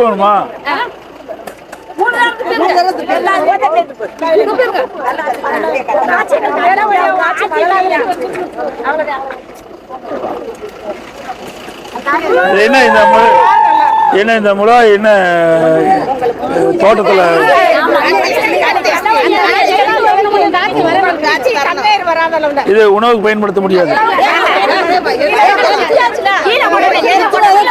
உப்பு வேணுமா? என்ன இந்த என்ன இந்த முழா என்ன தோட்டத்துல? இது உணவுக்கு பயன்படுத்த முடியாது.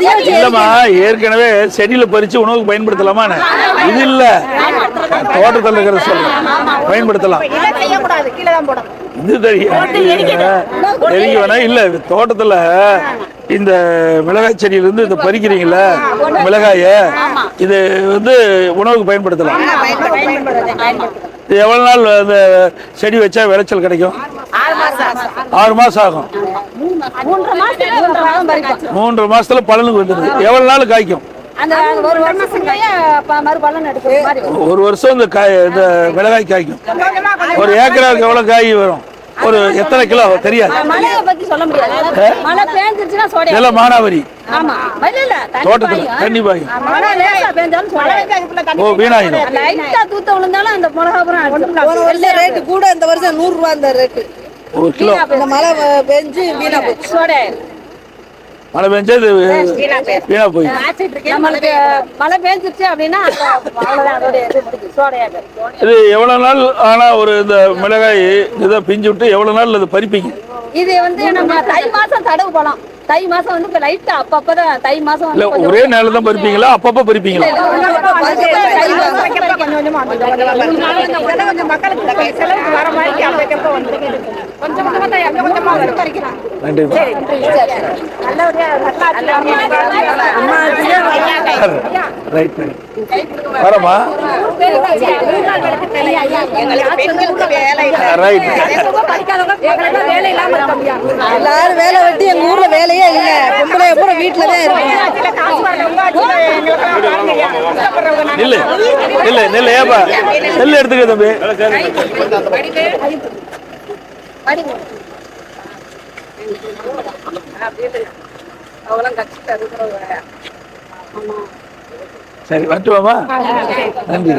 இல்லம்மா ஏற்கனவே செடியில பறிச்சு உணவுக்கு பயன்படுத்தலாமா இது இல்ல. தோட்டத்துல இருக்கிறத சொல்றேன். பயன்படுத்தலாம். இது தெரியும். தெரியும். வேணா இல்ல தோட்டத்துல இந்த மிளகாய் செடியில இருந்து இதை பறிக்கிறீங்கல்ல மிளகாய இது வந்து உணவுக்கு பயன்படுத்தலாம். எவ்வளவு நாள் அந்த செடி வச்சா விளைச்சல் கிடைக்கும்? ஆறு மாசம் ஆகும். மூன்று மாசத்துல பலனுக்கு வந்துடுது. எவ்வளவு நாள் காய்க்கும்? அந்த ஒரு வருஷம் இந்த காய் இந்த மிளகாய் காய்க்கும். ஒரு ஏக்கராவுக்கு எவ்வளவு காய் வரும்? ஒரு எத்தனை கிலோ தெரியாது. மழை மானாவரி. தோட்டத்துல. தண்ணி பாயும். ஓ வீணாயிடும். கூட இந்த வருஷம் நூறு ரூபா இந்த ரேட்டு ஒரு கிலோ. இந்த மழை பெஞ்சு வீணா போச்சு மழை பெஞ்சா இது வீணா போய் நம்மளுக்கு மழை பேஞ்சிருச்சு அப்படின்னா இது எவ்வளவு நாள் ஆனா ஒரு இந்த மிளகாய் இதை பிஞ்சு விட்டு எவ்வளவு நாள் இது பறிப்பீங்க இது வந்து நம்ம தை மாசம் தடவு போலாம். தை மாசம் வந்து இப்ப லைட்டா அப்பப்பதான் தை மாசம் இல்ல வந்து கொஞ்சம் ஒரே நேரம் தான் பறிப்பீங்களா? அப்பப்ப பறிப்பீங்களா? ரைட் வரமா ரைட் எல்லாரும் வேலை ஊர்ல வேலையே இல்லை பொம்பளை பூரா வீட்டுல தான் இருக்கு. நில்லு நில்லு நில்லு ஏப்பா. நெல் எடுத்துக்க தம்பி. சரி வரட்டுமாமா நன்றி.